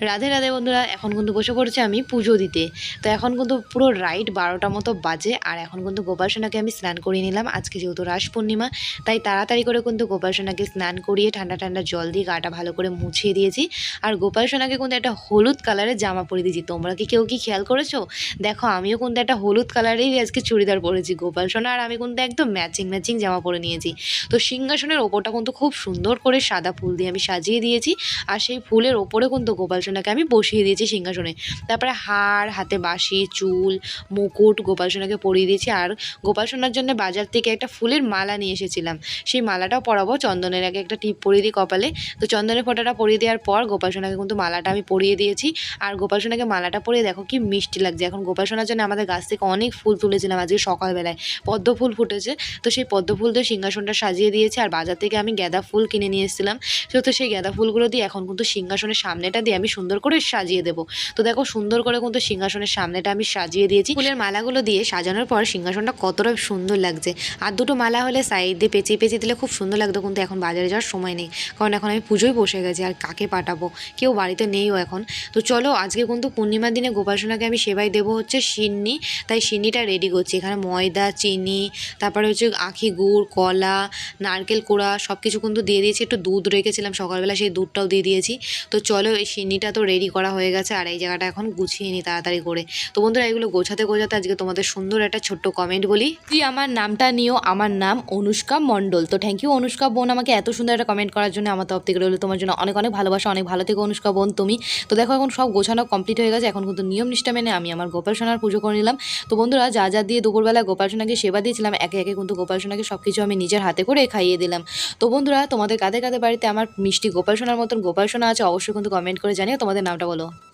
রাধে রাধে বন্ধুরা, এখন কিন্তু বসে পড়েছি আমি পুজো দিতে। তো এখন কিন্তু পুরো রাইট বারোটা মতো বাজে, আর এখন কিন্তু গোপাল সোনাকে আমি স্নান করিয়ে নিলাম। আজকে যেহেতু রাস পূর্ণিমা, তাই তাড়াতাড়ি করে কিন্তু গোপাল সোনাকে স্নান করিয়ে ঠান্ডা ঠান্ডা জল দিয়ে গাটা ভালো করে মুছিয়ে দিয়েছি। আর গোপাল সোনাকে কিন্তু একটা হলুদ কালারের জামা পরে দিয়েছি। তোমরা কি কেউ কি খেয়াল করেছ? দেখো, আমিও কিন্তু একটা হলুদ কালারেরই আজকে চুড়িদার পরেছি। গোপাল সোনা আর আমি কিন্তু একদম ম্যাচিং ম্যাচিং জামা পরে নিয়েছি। তো সিংহাসনের ওপরটা কিন্তু খুব সুন্দর করে সাদা ফুল দিয়ে আমি সাজিয়ে দিয়েছি। আর সেই ফুলের ওপরে কিন্তু গোপাল সোনাকে আমি বসিয়ে দিয়েছি সিংহাসনে। তারপরে হাড়, হাতে বাঁশি, চুল, মুকুট গোপাল সোনাকে পরিয়ে দিয়েছি। আর গোপাল সোনার জন্য বাজার থেকে একটা ফুলের মালা নিয়ে এসেছিলাম। সেই মালাটাও পরাবো। চন্দনের আগে একটা টিপ পরিয়ে দিই কপালে। তো চন্দনের ফোঁটাটা পরিয়ে দেওয়ার পর গোপাল সোনাকে কিন্তু মালাটা আমি পরিয়ে দিয়েছি। আর গোপাল সোনাকে মালাটা পরিয়ে দেখো কি মিষ্টি লাগছে। এখন গোপাল সোনার জন্য আমাদের গাছ থেকে অনেক ফুল তুলেছিলাম আজকে সকালবেলায়। পদ্ম ফুল ফুটেছে। তো সেই পদ্ম ফুল দিয়ে সিংহাসনটা সাজিয়ে দিয়েছি। আর বাজার থেকে আমি গাঁদা ফুল কিনে নিয়ে এসেছিলাম। তো তো সেই গাঁদা ফুলগুলো দিয়ে এখন কিন্তু সিংহাসনের সামনেটা দিয়ে আমি সুন্দর করে সাজিয়ে দেবো। তো দেখো সুন্দর করে কিন্তু সিংহাসনের সামনেটা আমি সাজিয়ে দিয়েছি। ফুলের মালাগুলো দিয়ে সাজানোর পর সিংহাসনটা কতটা সুন্দর লাগছে। আর দুটো মালা হলে সাইড দিয়ে পেঁচিয়ে পেঁচিয়ে দিলে খুব সুন্দর লাগতো কিন্তু এখন বাজারে যাওয়ার সময় নেই। কারণ এখন আমি পুজোয় বসে গেছি, আর কাকে পাঠাবো? কেউ বাড়িতে নেইও এখন। তো চলো আজকে কিন্তু পূর্ণিমার দিনে গোপাল সোনাকে আমি সেবাই দেবো হচ্ছে সিন্নি। তাই সিন্নিটা রেডি করছি। এখানে ময়দা, চিনি, তারপরে হচ্ছে আখি গুড়, কলা, নারকেল কোড়া সব কিছু কিন্তু দিয়ে দিয়েছি। একটু দুধ রেখেছিলাম, সকালবেলা সেই দুধটাও দিয়ে দিয়েছি। তো চলো এই সিন্নিটা তো রেডি করা হয়ে গেছে, আর এই জায়গাটা এখন গুছিয়ে নিই তাড়াতাড়ি করে। তো বন্ধুরা, এগুলো গোছাতে গোছাতে আজকে তোমাদের সুন্দর একটা ছোট্ট কমেন্ট বলি। তুই আমার নামটা নিও, আমার নাম অনুষ্কা মণ্ডল। তো থ্যাংক ইউ অনুষ্কা বোন, আমাকে এত সুন্দর একটা কমেন্ট করার জন্য আমার তরফ থেকে রইল। তোমার জন্য অনেক অনেক ভালোবাসা, অনেক ভালো থেকে অনুষ্কা বোন, তুমি। তো দেখো, এখন সব গোছানো কমপ্লিট হয়ে গেছে। এখন কিন্তু নিয়ম নিষ্ঠা মেনে আমি আমার গোপাল সোনার পুজো করে নিলাম। তো বন্ধুরা, যা যা দিয়ে দুপুরবেলা গোপাল সোনাকে সেবা দিয়েছিলাম, একে একে কিন্তু গোপাল সোনাকে সব কিছু আমি নিজের হাতে করে খাইয়ে দিলাম। তো বন্ধুরা, তোমাদের কাদের কাদের বাড়িতে আমার মিষ্টি গোপাল সোনার মতন গোপাল সোনা আছে, অবশ্যই কিন্তু কমেন্ট করে জানিও। তোমাদের নামটা বলো।